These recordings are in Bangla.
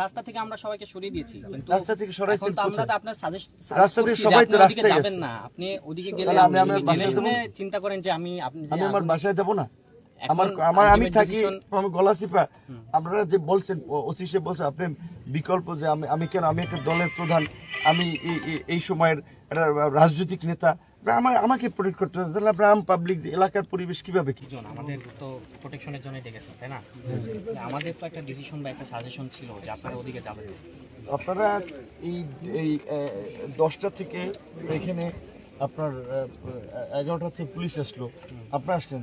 রাস্তা থেকে আমরা সবাইকে সরিয়ে দিয়েছি। রাস্তা থেকে সরাইছেন এখন তো আমরা তো আপনার সাজেস্ট রাস্তা থেকে সবাই তো রাস্তায় যাবেন না। আপনি ওদিকে গেলে আমি আপনি আমার জেনে বাসায় শুনে চিন্তা করেন যে আমি আপনি আমি আমার বাসায় যাব না? আমার আমার আমি থাকি আমি গলাচিপা আপনারা যে বলছেন ওসি সে বলছে আপনি বিকল্প যে আমি আমি কেন আমি একটা দলের প্রধান আমি এই- সময়ের রাজনৈতিক নেতা আমার আমাকে প্রোটেক্ট করতে হবে তাহলে গ্রাম পাবলিক এলাকার পরিবেশ কীভাবে কি? জন আমাদের তো প্রোটেকশনের জন্য ডেকেছেন তাই না? আমাদের তো একটা ডিসিশন বা একটা সাজেশন ছিল যে আপনারা ওদিকে যাবেন আপনারা এই এই দশটা থেকে এখানে আপনার এগারোটা থেকে পুলিশ আসলো আপনারা আসলেন।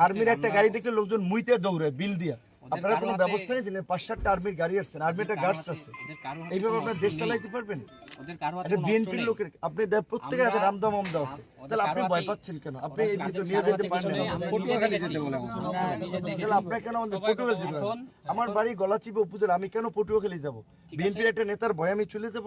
আর্মির একটা আমরা- গাড়ি দেখলে লোকজন মুইতে দৌড়ে বিল দিয়া। আপনারা কোনো ব্যবস্থা নিয়েছেন পাঁচ সাতটা আর্মির গাড়ি আসছেন আর্মি একটা গার্ডস আছে এইভাবে আপনার দেশ চালাইতে পারবেন? এটা বিএনপির লোকের আপনি প্রত্যেকে হাতে রামদাম আমদা আছে। তাহলে আপনি ভয় পাচ্ছেন কেন? আপনি ওদের এই দিকে নিয়ে যেতে কিছু পারেন নেই, না আমরা পটুয়াখালী নিজে যেতে বলে দেখেছি। আমরা নিজে দেখেছি। তাহলে আপনার কেন আমাদের পটুয়াখালী যেতে হবে? আমার বাড়ি গলাচিপে উপজেলা আমি কেন পটুয়াখালী যাব? বিএনপির একটা নেতার ভয় আমি চলে যাব।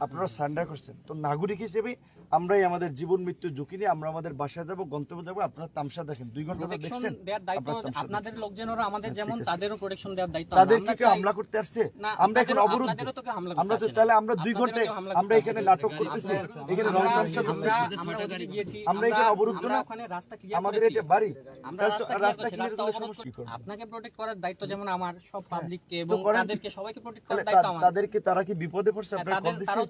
আপনারা সান্ডার করছেন। তো নাগরিক হিসেবে আমরাই আমাদের জীবন মৃত্যু ঝুঁকি নিয়ে আমরা আমাদের বাসায় যাব গন্তব্য যাব আপনারা তামসা দেখেন। দুই ঘণ্টা দেখছেন আপনাদের লোকজনেরও আমাদের হ্যাঁ, যেমন তাদেরও প্রোটেকশন দেওয়ার দায়িত্ব তাদের কি হামলা করতে আসছে। আমরা এখন করতে আমরা তো তাহলে আমরা দুই ঘন্টায় আমরা এখানে নাটক করতেছি। এখানে রং তামসা করতেছি। আমরা ওদিকে গিয়েছি, আমরা এখানে অবরুদ্ধ না। ওখানে রাস্তা ক্লিয়ার আমাদের এটা বাড়ি। আমরা রাস্তা ক্লিয়ার রাস্তা ক্লিয়ার রাস্তা অবরোধ সমস্যা করে- আপনাকে প্রোটেক্ট করার দায়িত্ব যেমন আমার সব পাবলিককে এবং তাদেরকে সবাইকে প্রোটেক্ট করার দায়িত্ব আমার। তাদেরকে তারা কি বিপদে পড়ছে? হ্যাঁ, আপনারা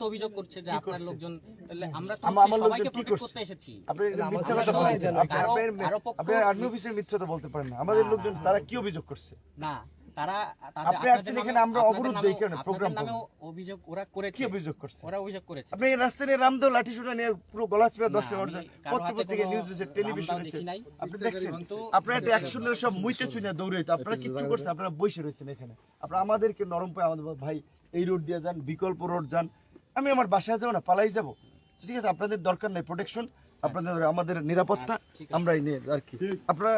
তো অভিযোগ করছে যে আপনার লোকজন তাহলে আমরা তো সবাইকে প্রোটেক্ট করতে এসেছি। আপনি মিথ্যা কথা বলছেন। আর্মি অফিসের বলতে পারেন না। আমাদের লোকজন তারা কি অভিযোগ করছে? না তারা আপনি আসছেন এখানে, আমরা অবরোধ দেই কেন? প্রোগ্রাম নামেও অভিযোগ ওরা করেছে। কি অভিযোগ করছে? ওরা অভিযোগ করেছে। আপনি রাস্তায় নিয়ে রামদো লাঠি সুটা নিয়ে পুরো গলা চিপে দশ না, মিনিট আমি কারও পত্র হাতে পত্রিকা কোনো নিউজ দিচ্ছে টেলিভিশন রামদাও দিচ্ছে দেখি নাই। আপনি দেখছেন? আপনারা একটা অ্যাকশন সব মুইতে চুনে দৌড়াইতো আপনারা কিচ্ছু করছেন আপনারা বসে রয়েছেন এখানে। আপনারা আমাদেরকে নরম পায় আমাদের ভাই এই রোড দিয়ে যান বিকল্প রোড যান আমি আমার বাসায় যাব না পালাই যাব। ঠিক আছে আপনাদের দরকার নাই প্রোটেকশন আপনাদের আমাদের নিরাপত্তা আমরা নিয়ে আর কি। আপনারা